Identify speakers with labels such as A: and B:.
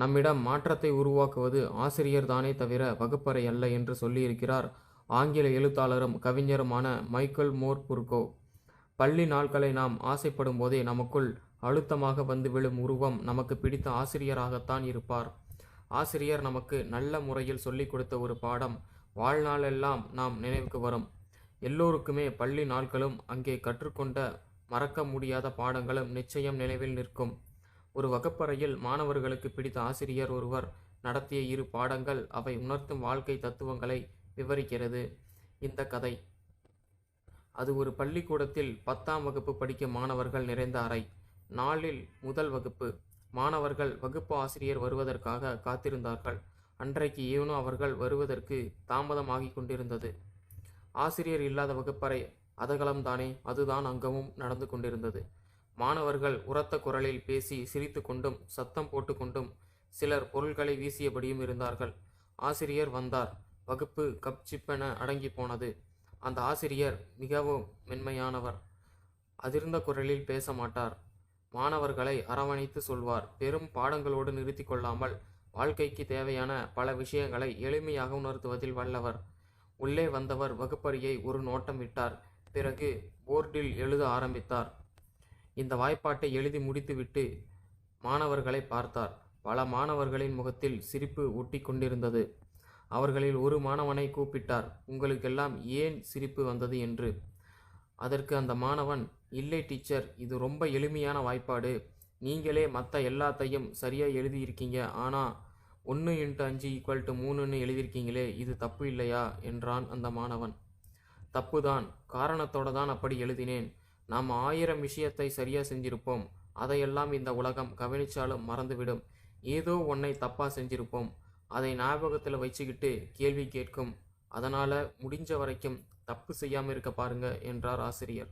A: நம்மிடம் மாற்றத்தை உருவாக்குவது ஆசிரியர் தானே தவிர வகுப்பறை அல்ல என்று சொல்லியிருக்கிறார் ஆங்கில எழுத்தாளரும் கவிஞருமான மைக்கேல் மோர் புர்கோ. பள்ளி நாட்களை நாம் ஆசைப்படும் போதே நமக்குள் அழுத்தமாக வந்து விழும் உருவம் நமக்கு பிடித்த ஆசிரியராகத்தான் இருப்பார். ஆசிரியர் நமக்கு நல்ல முறையில் சொல்லிக் கொடுத்த ஒரு பாடம் வாழ்நாளெல்லாம் நாம் நினைவுக்கு வரும். எல்லோருக்குமே பள்ளி நாட்களும் அங்கே கற்றுக்கொண்ட மறக்க முடியாத பாடங்களும் நிச்சயம் நினைவில் நிற்கும். ஒரு வகுப்பறையில் மாணவர்களுக்கு பிடித்த ஆசிரியர் ஒருவர் நடத்திய இரு பாடங்கள் அவை உணர்த்தும் வாழ்க்கை தத்துவங்களை விவரிக்கிறது. இந்த கதை. அது ஒரு பள்ளிக்கூடத்தில் பத்தாம் வகுப்பு படிக்கும் மாணவர்கள் நிறைந்த அறை. நாளில் முதல் வகுப்பு. மாணவர்கள் வகுப்பு ஆசிரியர் வருவதற்காக காத்திருந்தார்கள். அன்றைக்கு ஏனோ அவர்கள் வருவதற்கு தாமதமாகிக் கொண்டிருந்தது. ஆசிரியர் இல்லாத வகுப்பறை அதகலம்தானே அதுதான் அங்கமும் நடந்து கொண்டிருந்தது. மாணவர்கள் உரத்த குரலில் பேசி சிரித்து கொண்டும் சத்தம் போட்டுக்கொண்டும் சிலர் பொருள்களை வீசியபடியும் இருந்தார்கள். ஆசிரியர் வந்தார். வகுப்பு கப் சிப்பென அடங்கி போனது. அந்த ஆசிரியர் மிகவும் மென்மையானவர். அதிர்ந்த குரலில் பேச மாட்டார். மாணவர்களை அரவணைத்து சொல்வார். பெரும் பாடங்களோடு நிறுத்தி கொள்ளாமல் வாழ்க்கைக்கு தேவையான பல விஷயங்களை எளிமையாக உணர்த்துவதில் வல்லவர். உள்ளே வந்தவர் வகுப்பறியை ஒரு நோட்டம் விட்டார் பிறகு போர்டில் எழுத ஆரம்பித்தார். இந்த வாய்ப்பாட்டை எழுதி முடித்துவிட்டு மாணவர்களை பார்த்தார். பல மாணவர்களின் முகத்தில் சிரிப்பு ஒட்டி கொண்டிருந்தது. அவர்களில் ஒரு மாணவனை கூப்பிட்டார். உங்களுக்கெல்லாம் ஏன் சிரிப்பு வந்தது என்று? அதற்கு அந்த மாணவன் இல்லை டீச்சர் இது ரொம்ப எளிமையான வாய்ப்பாடு. நீங்களே மற்ற எல்லாத்தையும் சரியாக எழுதியிருக்கீங்க. ஆனால் ஒன்று இன்ட்டு அஞ்சு ஈக்குவல் டு மூணுன்னு எழுதியிருக்கீங்களே இது தப்பு இல்லையா? என்றான் அந்த மாணவன். தப்புதான். காரணத்தோடு தான் அப்படி எழுதினேன். நாம் ஆயிரம் விஷயத்தை சரியாக செஞ்சிருப்போம். அதையெல்லாம் இந்த உலகம் கவனிச்சாலும் மறந்துவிடும். ஏதோ ஒன்றை தப்பாக செஞ்சிருப்போம். அதை ஞாபகத்தில் வச்சுக்கிட்டு கேள்வி கேட்கும். அதனால் முடிஞ்ச வரைக்கும் தப்பு செய்யாமல் இருக்க பாருங்க என்றார் ஆசிரியர்.